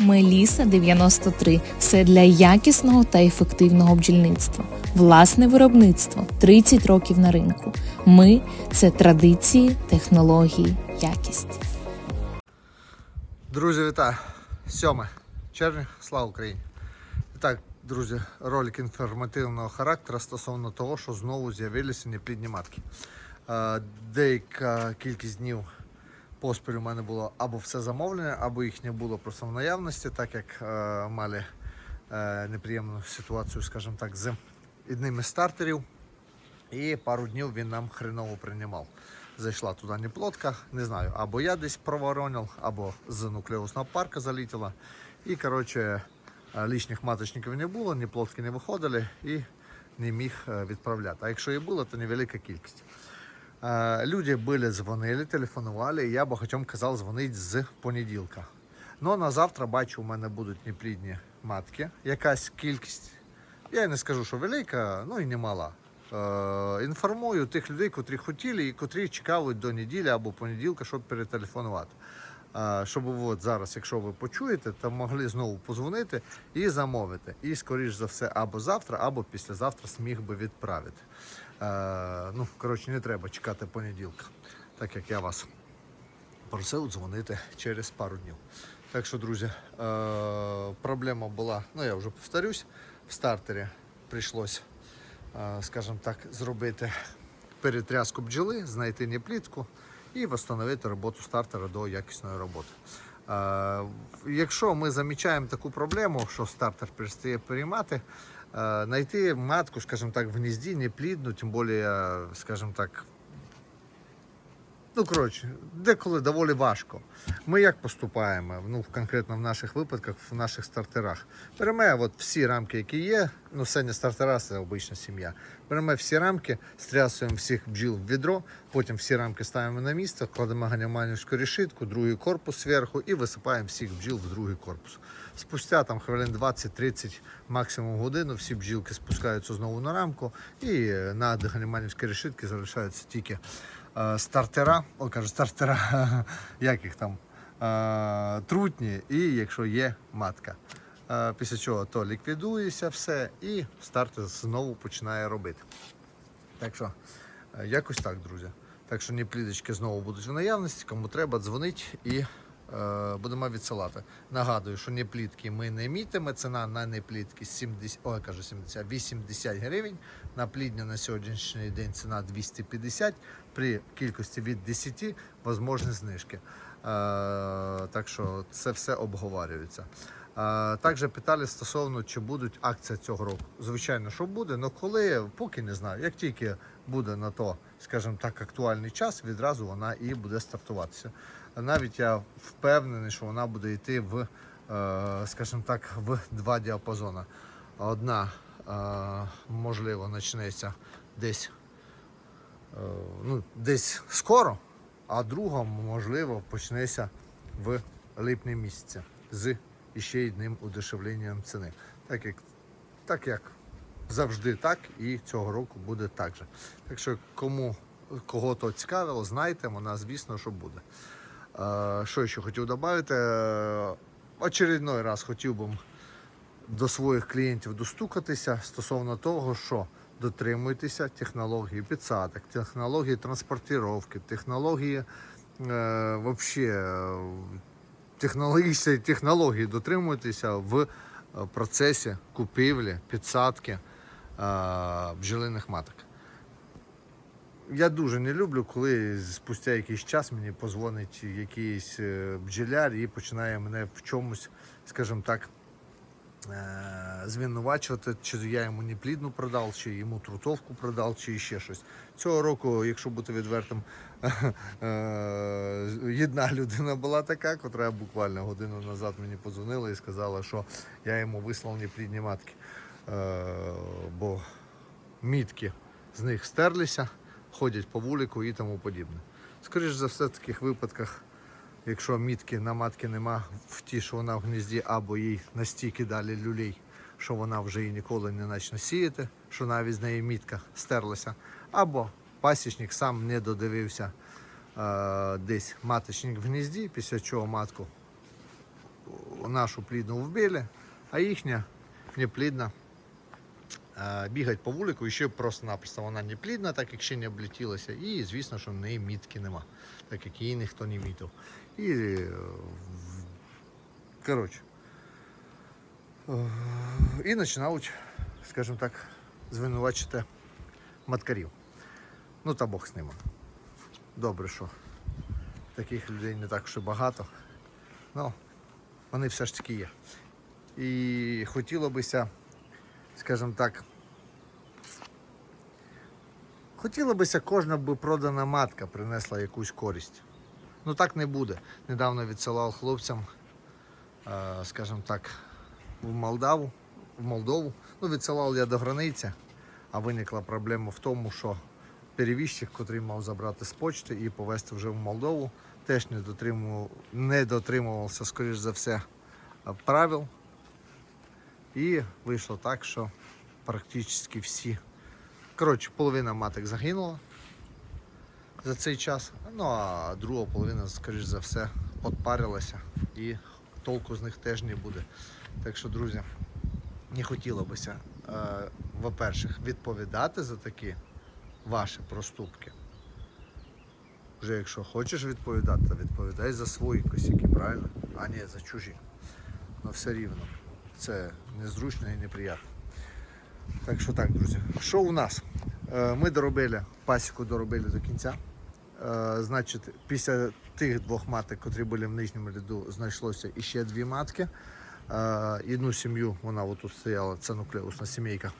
Меліса 93 все для якісного та ефективного бджільництва. Власне виробництво 30 років на ринку. Ми це традиції, технології, якість. Друзі, вітаю! 7 червня, слава Україні! Так, друзі, ролик інформативного характеру стосовно того, що знову з'явилися неплідні матки. Е, Деяка кількість днів поспіль у мене було або все замовлене, або їх не було просто в наявності, так як е, мали е, неприємну ситуацію, скажімо так, з одним стартерів. І пару днів він нам хреново приймав. Зайшла туди неплотка, не знаю, або я десь проворонив, або з нуклеусного парка залітіла. І коротше, е, лишніх маточників не було, ні плотки не виходили і не міг е, відправляти. А якщо і було, то невелика кількість. Е, Люди були, дзвонили, телефонували, і я багатьом казав дзвонити з понеділка. Ну на завтра бачу, у мене будуть неплідні матки. Якась кількість. Я не скажу, що велика, ну і не мала. Е, інформую тих людей, котрі хотіли і котрі чекали до неділі або понеділка, щоб перетелефонувати. Е, щоб от зараз, якщо ви почуєте, то могли знову позвонити і замовити. І, скоріш за все, або завтра, або післязавтра зміг би відправити. Е, ну, коротше, не треба чекати понеділка, так як я вас просив дзвонити через пару днів. Так що, друзі, е, проблема була, ну я вже повторюсь, в стартері прийшлось, е, скажімо так, зробити перетряску бджоли, знайти неплітку і встановити роботу стартера до якісної роботи. Якщо ми замічаємо таку проблему, що стартер перестає переймати, е, знайти матку, скажем так, в гнізді неплідну, тим більше, скажем так, Ну, коротше, деколи доволі важко. Ми як поступаємо? Ну, конкретно в наших випадках, в наших стартерах. Беремо от всі рамки, які є. Ну, це не стартера, це обична сім'я. Беремо всі рамки, стрясуємо всіх бджіл в відро, потім всі рамки ставимо на місце, кладемо ганіманівську решітку, другий корпус зверху і висипаємо всіх бджіл в другий корпус. Спустя там хвилин 20-30, максимум годину, всі бджілки спускаються знову на рамку, і на ганіманівській решітці залишаються тільки стартера, о, кажу, стартера, як там, е, трутні, і якщо є матка. Е, Після чого то ліквідується все, і стартер знову починає робити. Так що, е, якось так, друзі. Так що неплідочки знову будуть в наявності, кому треба, дзвонить і е, будемо відсилати. Нагадую, що неплітки ми не мітимо. Ціна на неплітки 70, ой, кажу 70, 80 гривень. На плідня на сьогоднішній день ціна 250. При кількості від 10 можливі знижки. Е, так що це все обговорюється. Е, Також питали стосовно, чи будуть акції цього року. Звичайно, що буде, але коли, поки не знаю. Як тільки буде на то, скажімо так, актуальний час, відразу вона і буде стартуватися. Навіть я впевнений, що вона буде йти в, е, скажімо так, в два діапазони. Одна, е, можливо, почнеться десь, е, ну, десь скоро, а друга, можливо, почнеться в липні місяці з іще одним удешевленням ціни. Так як, так як завжди так, і цього року буде так же. Так що кому кого то цікавило, знайте, вона, звісно, що буде. Е, Що ще хотів додати? Е, Очередной раз хотів би до своїх клієнтів достукатися стосовно того, що дотримуйтеся технології підсадок, технології транспортировки, технології е, вообще, е, технологічної технології дотримуйтеся в процесі купівлі, підсадки бджолиних маток. Я дуже не люблю, коли спустя якийсь час мені позвонить якийсь е, бджоляр і починає мене в чомусь, скажімо так, е, звинувачувати, чи я йому неплідну продав, чи йому трутовку продав, чи ще щось. Цього року, якщо бути відвертим, е, єдна людина була така, котра буквально годину назад мені подзвонила і сказала, що я йому вислав неплідні матки. Е, Бо мітки з них стерлися, ходять по вулику і тому подібне. Скоріше за все, в таких випадках, якщо мітки на матки нема в ті, що вона в гнізді, або їй настільки далі люлей, що вона вже і ніколи не почне сіяти, що навіть з неї мітка стерлася, або пасічник сам не додивився е, десь маточник в гнізді, після чого матку нашу плідну вбили, а їхня неплідна е, бігать по вулику і ще просто-напросто вона не плідна, так як ще не облетілася. І звісно, що в неї мітки нема, так як її ніхто не мітив. І е, коротше. Е, І починають, скажімо так, звинувачити маткарів. Ну та Бог з ними. Добре, що таких людей не так що багато. Ну, вони все ж таки є. І хотіло бися, скажімо так, хотіло бися, кожна би продана матка принесла якусь користь. Ну так не буде. Недавно відсилав хлопцям, е, скажімо так, в Молдаву, в Молдову. Ну, відсилав я до границі, а виникла проблема в тому, що перевізчик, який мав забрати з почти і повезти вже в Молдову, теж не дотримував, не дотримувався, скоріш за все, правил. І вийшло так, що практично всі. Коротше, половина маток загинула за цей час. Ну а друга половина, скоріш за все, подпарилася і толку з них теж не буде. Так що, друзі, не хотіло бися, е, во-перше, відповідати за такі ваші проступки. Вже якщо хочеш відповідати, то відповідай за свої косяки, правильно? А не за чужі. Ну все рівно. Це незручно і неприємно. Так що так, друзі. Що у нас? Е, Ми доробили, пасіку доробили до кінця. Е, Значить, після тих двох маток, котрі були в нижньому ряду, знайшлося іще дві матки. Е, Одну сім'ю, вона отут стояла, це нуклеусна сімейка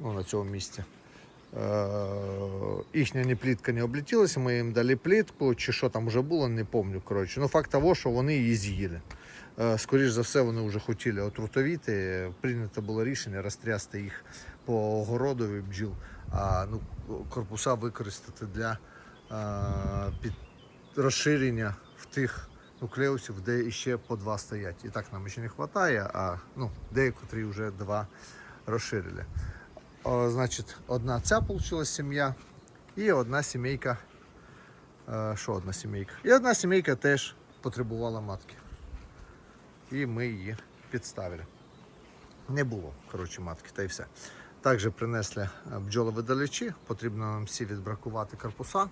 ну, на цьому місці. Їхня плітка не облетілася, ми їм дали плітку, чи що там вже було, не пам'ятаю. Коротше. Ну, факт того, що вони її з'їли. Е, Скоріш за все, вони вже хотіли отрутовіти. Прийнято було рішення розтрясти їх по огородові бджіл, а ну, корпуса використати для е, під розширення в тих нуклеусів, де ще по два стоять. І так нам ще не вистачає, а ну, деякі вже два розширили. О, значить, одна ця вийшла сім'я і одна сімейка. е, Що одна сімейка? І одна сімейка теж потребувала матки. І ми її підставили. Не було, коротше, матки, та й все. Також принесли е, бджоловидалячі, потрібно нам всі відбракувати корпуса,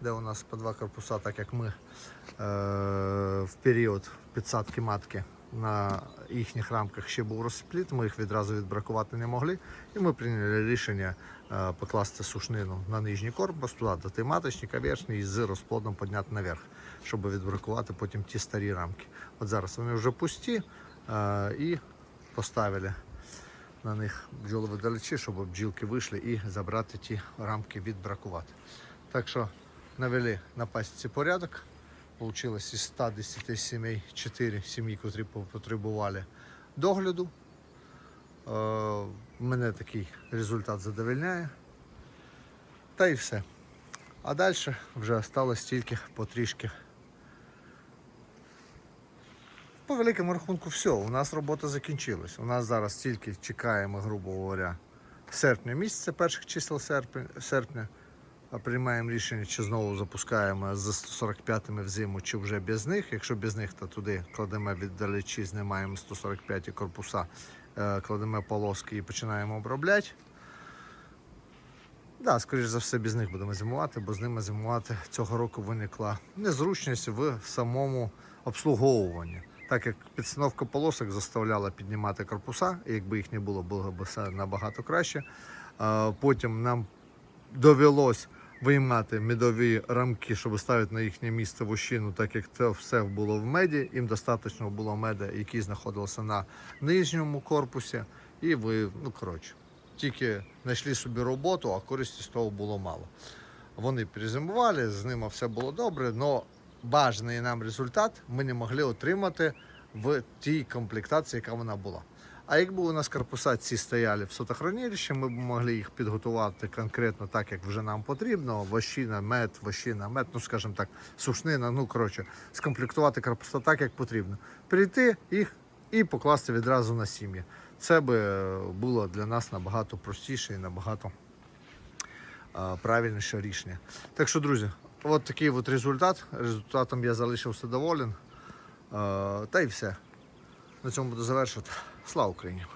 де у нас по два корпуса, так як ми е, в період підсадки матки на їхніх рамках ще був розпліт, ми їх відразу відбракувати не могли. І ми прийняли рішення е, покласти сушнину на нижній корпус, туди дати маточник, а верхній з розплодом підняти наверх, щоб відбракувати потім ті старі рамки. От зараз вони вже пусті е, і поставили на них бджоловидалечі, щоб бджілки вийшли і забрати ті рамки відбракувати. Так що навели на пасіці порядок. Получилось із 110 сімей 4 сім'ї, котрі потребували догляду. Е, мене такий результат задовольняє. Та і все. А далі вже осталось тільки потрішки. По великому рахунку, все, у нас робота закінчилась. У нас зараз тільки чекаємо, грубо говоря, серпня місяця, перших чисел серпня. А приймаємо рішення, чи знову запускаємо з 145-ми в зиму, чи вже без них. Якщо без них, то туди кладемо віддалечі, знімаємо 145 корпуса, е, кладемо полоски і починаємо обробляти. Да, скоріш за все, без них будемо зимувати, бо з ними зимувати цього року виникла незручність в самому обслуговуванні. Так як підстановка полосок заставляла піднімати корпуса, якби їх не було, було б все набагато краще. Потім нам довелось виймати медові рамки, щоб ставити на їхнє місце вощину, так як це все було в меді. Їм достатньо було меда, який знаходився на нижньому корпусі. І ви, ну коротше, тільки знайшли собі роботу, а користі з того було мало. Вони перезимували, з ними все було добре, але бажаний нам результат ми не могли отримати в тій комплектації, яка вона була. А якби у нас корпуса ці стояли в сотохранилищі, ми б могли їх підготувати конкретно так, як вже нам потрібно. Вощина, мед, вощина, мед, ну скажімо так, сушнина, ну коротше, скомплектувати корпуса так, як потрібно. Прийти їх і покласти відразу на сім'ї. Це би е, було для нас набагато простіше і набагато е, правильніше рішення. Так що, друзі, от такий от результат. Результатом я залишився доволен. Е, Та й все. На цьому буду завершувати. Слава Україні!